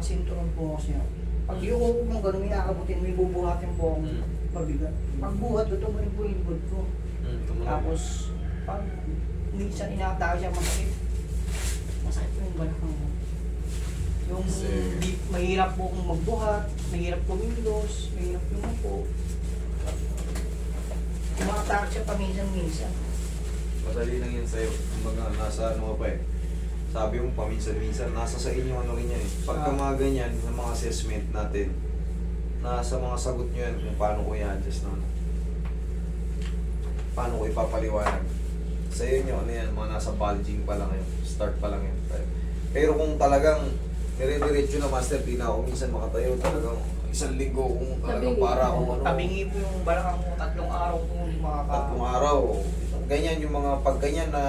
Nakasinturon po ako siya. Pag yung upo mo gano'n, inaabutin mo, ibubuhatin po ako Mm. mabigat. Pag buhat, tutubunin po yung likod ko. Tumunog. Tapos, pag minsan inaatake siya masakit, masakit po yung balakang mo. Yung Kasi- di, mahirap po kung magbuhat, mahirap kumilos, mahirap yumupo. Umatake siya paminsan-minsan. Madali lang yan sa'yo. Kumbaga, nasa ano pa eh. Sabi mo, paminsan-minsan, nasa sa inyo ano rin yan eh. Pagka Ah. mga ganyan, ng mga assessment natin, nasa mga sagot nyo yan kung paano ko i-adjust na ano. Paano ko ipapaliwanag. Sa inyo, ano yan, mga nasa bulging pa lang yun. Start pa lang yun. Pero kung talagang nire-diretso na master, di na ako minsan makatayo. Talagang isang linggo kung talagang para akong ano. Tabingi po yung balakang mo, tatlong araw po hindi makaka... tatlong araw. Ganyan yung mga pag ganyan na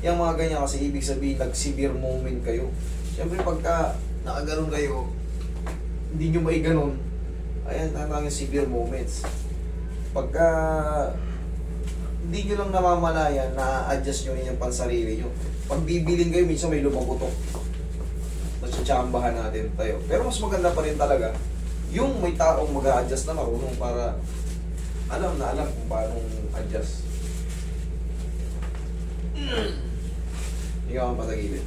yung mga ganyan kasi ibig sabihin nag-severe moment kayo. Siyempre pagka nakaganon kayo, hindi nyo may ganon, ayan, tatang yung severe moments. Pagka hindi nyo lang namamalayan, na-adjust nyo yung pansarili nyo. Pag bibiling kayo, minsan may lumagutok. Natsatsambahan natin tayo. Pero mas maganda pa rin talaga, yung may taong mag adjust na marunong para alam na alam kung paano adjust. Ikaw ang patagilid.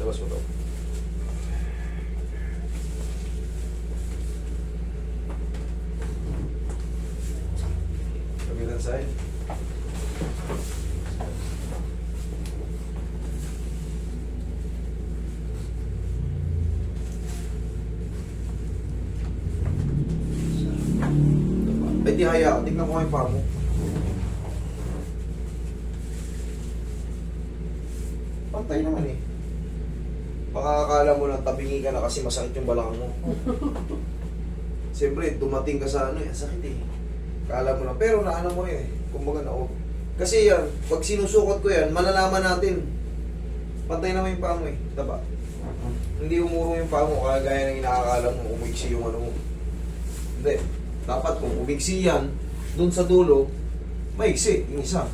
Labas mo to. Kabilang side. Ay, di haya. Tingnan ko nga yung paa mo. Pantay naman eh. Baka akala mo lang tabingi ka na kasi masakit yung balakang mo. Siyempre, dumating ka sa ano eh, sakit eh. Kala mo lang. Pero naano mo eh. Kumbaga na oh. Kasi yan, pag sinusukot ko yan, malalaman natin. Pantay naman yung paa mo eh. Taba. Hindi umuro yung paa mo, kaya gaya ng inaakala mo, umiksi yung ano mo. Hindi. Dapat kung umiksi yan, dun sa dulo, maiksi, yung isa.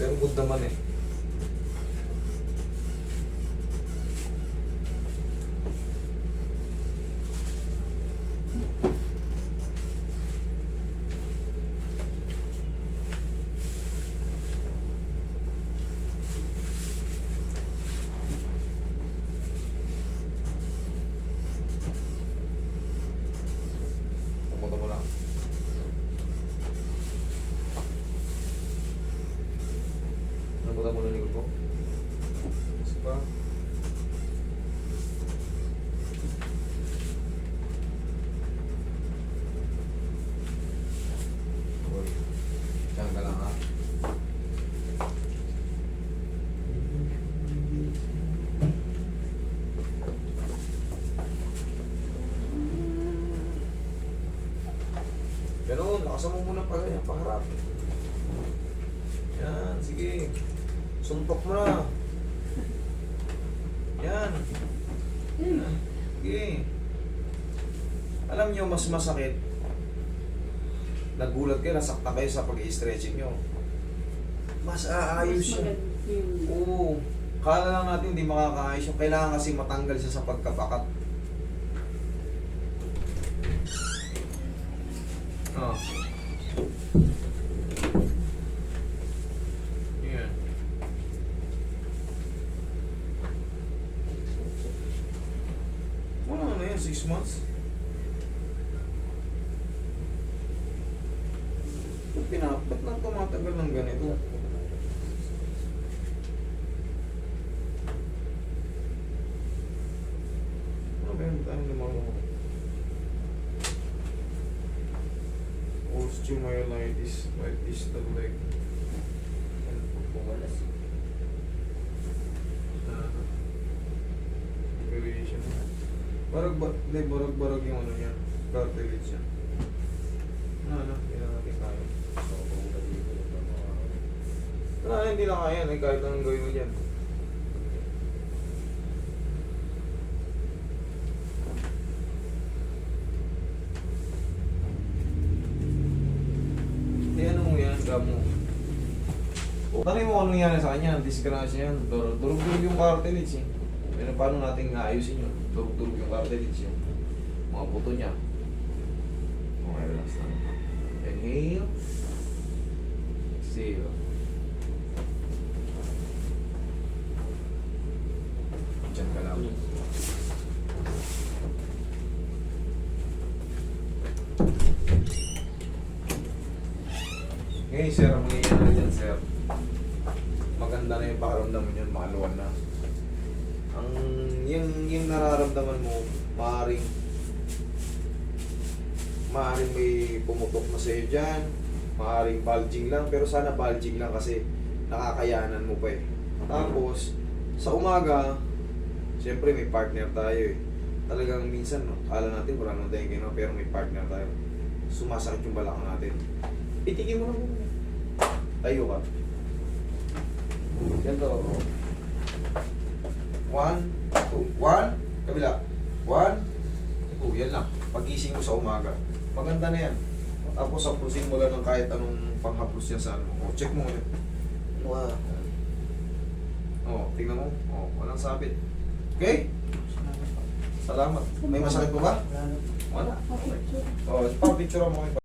Pero good naman eh. Pumunta mo lang. Nabuta mo na likod ko. Isa pa. Diyan lakasan mo muna pa ganyan, pangarap. Yan, sige. Suntok mo na. Yan. Sige. Alam nyo, mas masakit. Nagulat kayo, nasakta kayo sa pag-i-stretching nyo. Mas aayos siya. Oo. Kala lang natin hindi makakaayos yung kailangan kasi matanggal siya sa pagkapakat. Oh. Yan. Na 6 months. Pinap- ba't nang tumatagal ng ganito? Ano ba yung tayo lumawa? Osteomyelitis, right distal leg. Ano po? Ah, Barag ba, hindi, barag-barag yung ano niya, cartilage niya. Ano, ano, hindi na natin kaya. Wala, hindi na kaya, eh, kahit anong gawin mo dyan. Eh, ano mo tanong mo anong nangyari sa kanya, disgrasya yan. Dur- Durug-durug yung cartilage eh. Pero paano natin ayusin yun? Durug-durug yung cartilage yung mga buto niya. Okay, relax lang. Inhale. Exhale. Diyan ka lang. Ngayon, sir, ang mangyayari dyan, sir. Maganda na yung pakaramdam mo yun, maluwan na. Ang, yung, yung nararamdaman mo, maaaring, maaaring may pumutok na sa'yo dyan, maaaring bulging lang, pero sana bulging lang kasi nakakayanan mo pa eh. Tapos, sa umaga, siyempre may partner tayo eh. Talagang minsan, no, kala natin wala nang tayong ginawa, pero may partner tayo. Sumasakit yung balakang natin. Itigin mo na. Tayo ka. Ganito. One, two, one, kabila. One, two, yan lang. Pagising mo sa umaga. Maganda na yan. Tapos hapusin mo lang ng kahit anong panghapos niya sa ano. O, check mo ngayon. Wow. O, tingnan mo. O, walang sabit. Okay? Salamat po. May masakit pa ba? Wala. Okay. O, pang-picture mo.